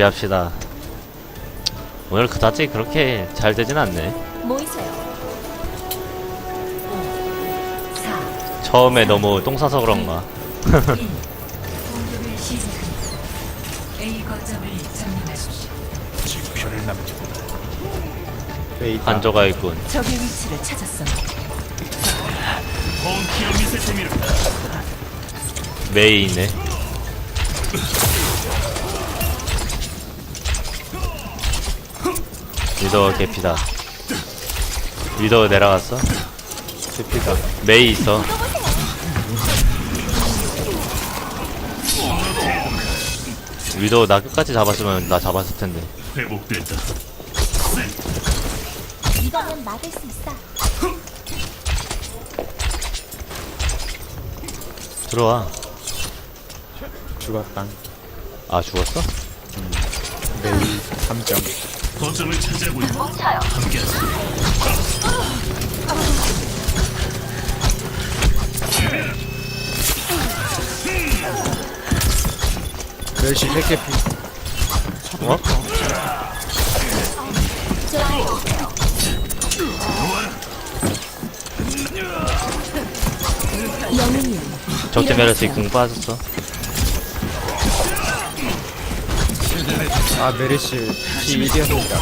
준비합시다. 오늘 그다지 그렇게 잘 되진 않네. 모이세요. 4, 처음에 너무 똥 싸서 그런가. 공격을 시작합니다. A 거점을 점령하십시오. 지표를 남기고 베이타 한조가 있군. 적의 위치를 찾았습니다. 메이 있네. 리더 개피다. 리더 내려갔어? 제피다 메이 있어. 위도 나 끝까지 잡았으면 나 잡았을 텐데. 회복됐다. 이거면 막을 수 있어. 들어와. 죽었당 아 죽었어? 메이 3점 거점을 차지하고. 함께하자. 멸시 핵개피 어? 영웅이요. 적대 메르시 궁 빠졌어. 아 메르시 P1이었습니다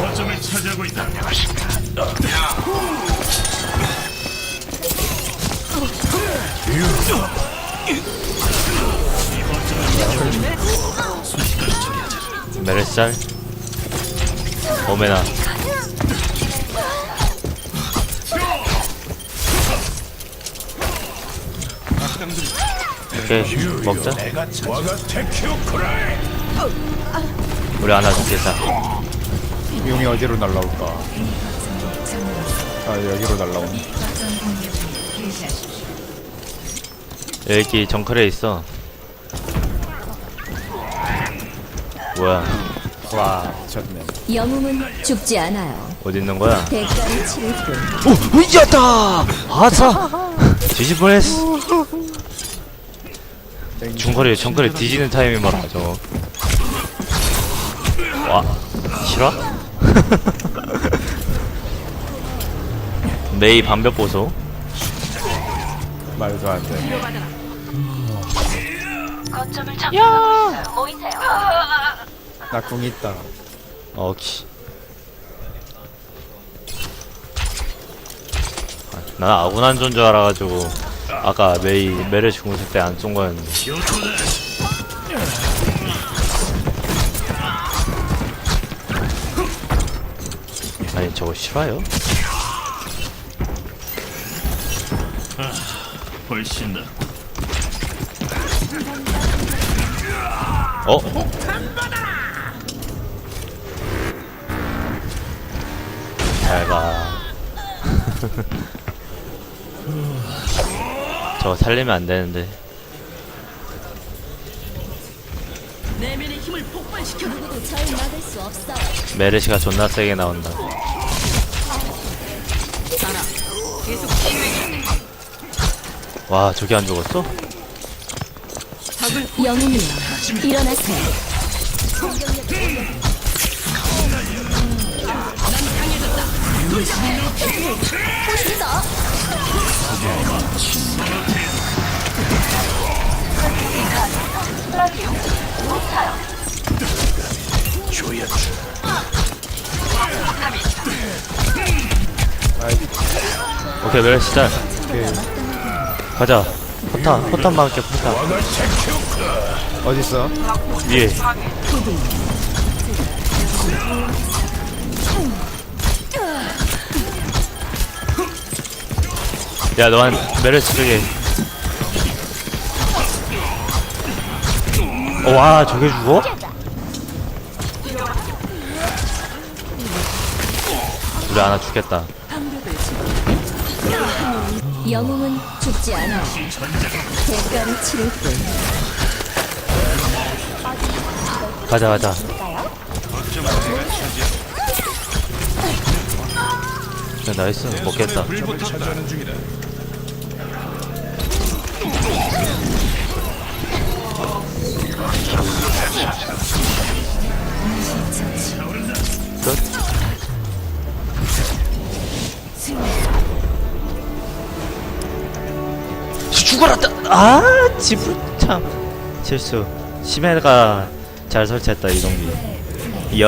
거점을 차지하고 있다. 메르시 짤. 오메나. 오케이 먹자. 우리 하나 죽겠다. 용이 어디로 날라올까 아 여기로 날라오네. 여기 정크레 있어. 뭐야? 와 미쳤네 영웅은 죽지 않아요. 어디 있는 거야? 대가를 치를 뿐. 오, 이겼다! 아차! 뻔했어. 중거리, 정거리 뒤지는 타이밍 봐라, 저거. 와, 싫어? 메이 반벽 보소. 말도 안돼 나궁 있다 어키. 난 아군한 존 줄 알아가지고 아까 메이 메르 죽었을 때 안 쏜 거였는데. 아니 저거 싫어요? 훨씬 나. 어? 잘 가. 저거 살리면 안 되는데. 누구도 절 막을 수 없어요. 메르시가 존나 세게 나온다. 와, 저기 안 죽었어? 영웅이요. 일어나세요. 오케이, 메르시 잘. 가자. 포탄, 포탄 막을게, 포탄. 어딨어? 위에. 야, 너한 메르시 저기. 어, 와, 저게 죽어? 우리 하나 죽겠다. 영웅은 죽지 않아요. 대가를 치를 뿐. 가자, 가자. 야, 나이스. 먹겠다. 죽어라! 아, 지붕창 실수. 심해가 잘 설치했다 이동기. 이야.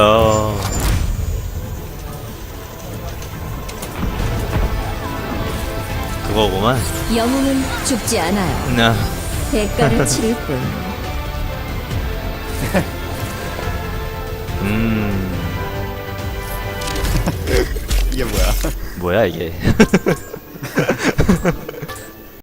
그거구만. 영웅은 죽지 않아요. 나 대가를 치를 뿐. 음. 이게 뭐야? 뭐야 이게?